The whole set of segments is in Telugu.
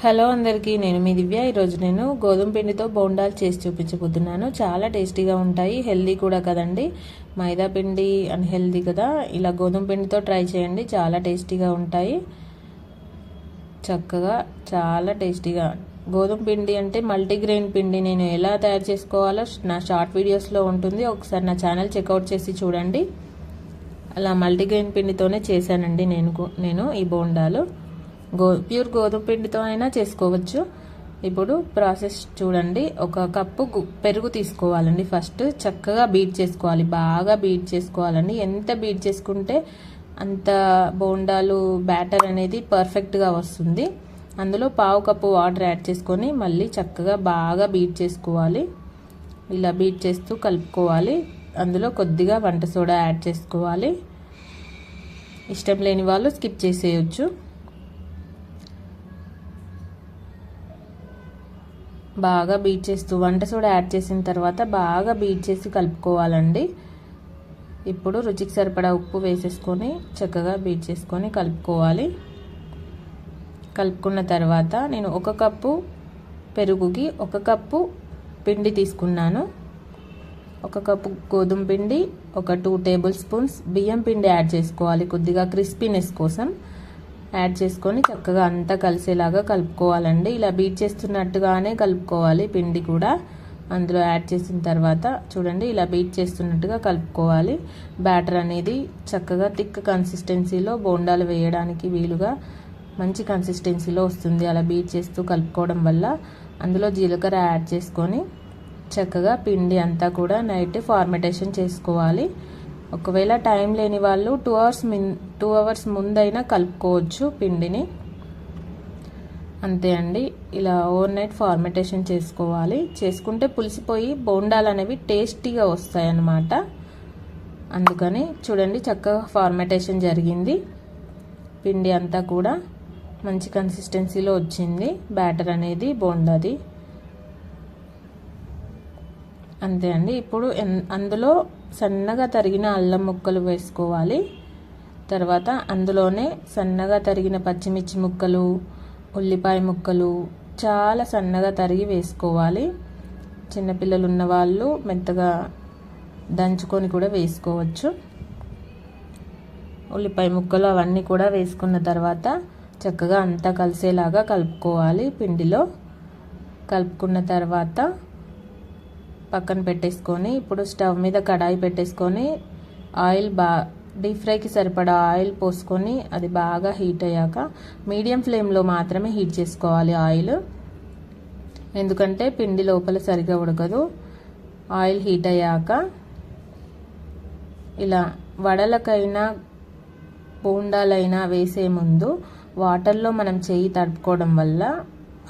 హలో అందరికీ నేను మీ దివ్య. ఈరోజు నేను గోధుమ పిండితో బోండాలు చేసి చూపించబోతున్నాను. చాలా టేస్టీగా ఉంటాయి హెల్దీ కూడా కదండి. మైదా పిండి అని హెల్దీ కదా. ఇలా గోధుమ పిండితో ట్రై చేయండి చాలా టేస్టీగా ఉంటాయి. చక్కగా చాలా టేస్టీగా. గోధుమ పిండి అంటే మల్టీగ్రెయిన్ పిండి. నేను ఎలా తయారు చేసుకోవాలో నా షార్ట్ వీడియోస్లో ఉంటుంది. ఒకసారి నా ఛానల్ చెక్అవుట్ చేసి చూడండి. అలా మల్టీగ్రెయిన్ పిండితోనే చేశానండి నేను నేను ఈ బోండాలు. గో ప్యూర్ గోధుమ పిండితో అయినా చేసుకోవచ్చు. ఇప్పుడు ప్రాసెస్ చూడండి. ఒక కప్పు పెరుగు తీసుకోవాలండి ఫస్ట్. చక్కగా బీట్ చేసుకోవాలి. బాగా బీట్ చేసుకోవాలండి. ఎంత బీట్ చేసుకుంటే అంత బోండాలు బ్యాటర్ అనేది పర్ఫెక్ట్గా వస్తుంది. అందులో పావు కప్పు వాటర్ యాడ్ చేసుకొని మళ్ళీ చక్కగా బాగా బీట్ చేసుకోవాలి. ఇలా బీట్ చేస్తూ కలుపుకోవాలి. అందులో కొద్దిగా వంట సోడా యాడ్ చేసుకోవాలి. ఇష్టం లేని వాళ్ళు స్కిప్ చేసేయచ్చు. బాగా బీట్ చేస్తూ వంట సోడా యాడ్ చేసిన తర్వాత బాగా బీట్ చేసి కలుపుకోవాలండి. ఇప్పుడు రుచికి సరిపడా ఉప్పు వేసేసుకొని చక్కగా బీట్ చేసుకొని కలుపుకోవాలి. కలుపుకున్న తర్వాత నేను ఒక కప్పు పెరుగుకి ఒక కప్పు పిండి తీసుకున్నాను. ఒక కప్పు గోధుమ పిండి ఒక టూ టేబుల్ స్పూన్స్ బియ్యం పిండి యాడ్ చేసుకోవాలి కొద్దిగా క్రిస్పీనెస్ కోసం. యాడ్ చేసుకొని చక్కగా అంతా కలిసేలాగా కలుపుకోవాలండి. ఇలా బీట్ చేస్తున్నట్టుగానే కలుపుకోవాలి. పిండి కూడా అందులో యాడ్ చేసిన తర్వాత చూడండి ఇలా బీట్ చేస్తున్నట్టుగా కలుపుకోవాలి. బ్యాటర్ అనేది చక్కగా థిక్ కన్సిస్టెన్సీలో బోండాలు వేయడానికి వీలుగా మంచి కన్సిస్టెన్సీలో వస్తుంది. అలా బీట్ చేస్తూ కలుపుకోవడం వల్ల అందులో జీలకర్ర యాడ్ చేసుకొని చక్కగా పిండి అంతా కూడా నైట్ ఫార్మెటేషన్ చేసుకోవాలి. ఒకవేళ టైం లేని వాళ్ళు two hours min two hours ముందైనా కలుపుకోవచ్చు పిండిని. అంతే అండి. ఇలా ఓవర్ నైట్ ఫార్మెంటేషన్ చేసుకోవాలి. చేసుకుంటే పులిసిపోయి బోండాలు అనేవి టేస్టీగా వస్తాయి అన్నమాట అందుకని చూడండి చక్కగా ఫార్మెటేషన్ జరిగింది. పిండి అంతా కూడా మంచి కన్సిస్టెన్సీలో వచ్చింది. బ్యాటర్ అనేది బోండాది. అంతే అండి. ఇప్పుడు అందులో సన్నగా తరిగిన అల్లం ముక్కలు వేసుకోవాలి. తర్వాత అందులోనే సన్నగా తరిగిన పచ్చిమిర్చి ముక్కలు ఉల్లిపాయ ముక్కలు చాలా సన్నగా తరిగి వేసుకోవాలి. చిన్నపిల్లలు ఉన్న వాళ్ళు మెత్తగా దంచుకొని కూడా వేసుకోవచ్చు. ఉల్లిపాయ ముక్కలు అవన్నీ కూడా వేసుకున్న తర్వాత చక్కగా అంతా కలిసేలాగా కలుపుకోవాలి పిండిలో. కలుపుకున్న తర్వాత పక్కన పెట్టేసుకొని ఇప్పుడు స్టవ్ మీద కడాయి పెట్టేసుకొని ఆయిల్ బా డీప్ ఫ్రైకి సరిపడా ఆయిల్ పోసుకొని అది బాగా హీట్ అయ్యాక మీడియం ఫ్లేమ్లో మాత్రమే హీట్ చేసుకోవాలి ఆయిల్. ఎందుకంటే పిండి లోపల సరిగా ఉడకదు. ఆయిల్ హీట్ అయ్యాక ఇలా వడలకైనా బోండాలైనా వేసే ముందు వాటర్లో మనం చేయి తడుపుకోవడం వల్ల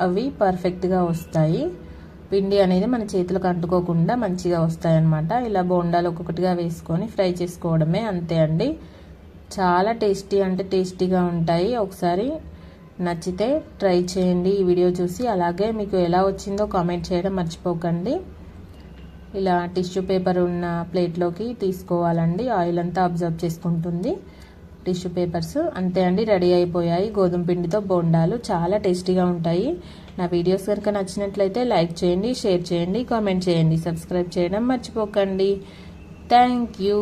అవి పర్ఫెక్ట్గా వస్తాయి. పిండి అనేది మన చేతులకు అంటుకోకుండా మంచిగా వస్తాయన్నమాట. ఇలా బోండాలు ఒక్కొక్కటిగా వేసుకొని ఫ్రై చేసుకోవడమే అంతే అండి. చాలా టేస్టీ అంటే టేస్టీగా ఉంటాయి. ఒకసారి నచ్చితే ట్రై చేయండి ఈ వీడియో చూసి. అలాగే మీకు ఎలా వచ్చిందో కామెంట్ చేయడం మర్చిపోకండి. ఇలా టిష్యూ పేపర్ ఉన్న ప్లేట్లోకి తీసుకోవాలండి. ఆయిల్ అంతా అబ్జర్వ్ చేసుకుంటుంది. Tissue papers. అంతే అండి రెడీ అయిపోయాయి. గోధుమ పిండితో బోండాలు చాలా టేస్టీగా ఉంటాయి. నా వీడియోస్ కనుక నచ్చినట్లయితే లైక్ చేయండి షేర్ చేయండి కామెంట్ చేయండి సబ్స్క్రైబ్ చేయడం మర్చిపోకండి. Thank you.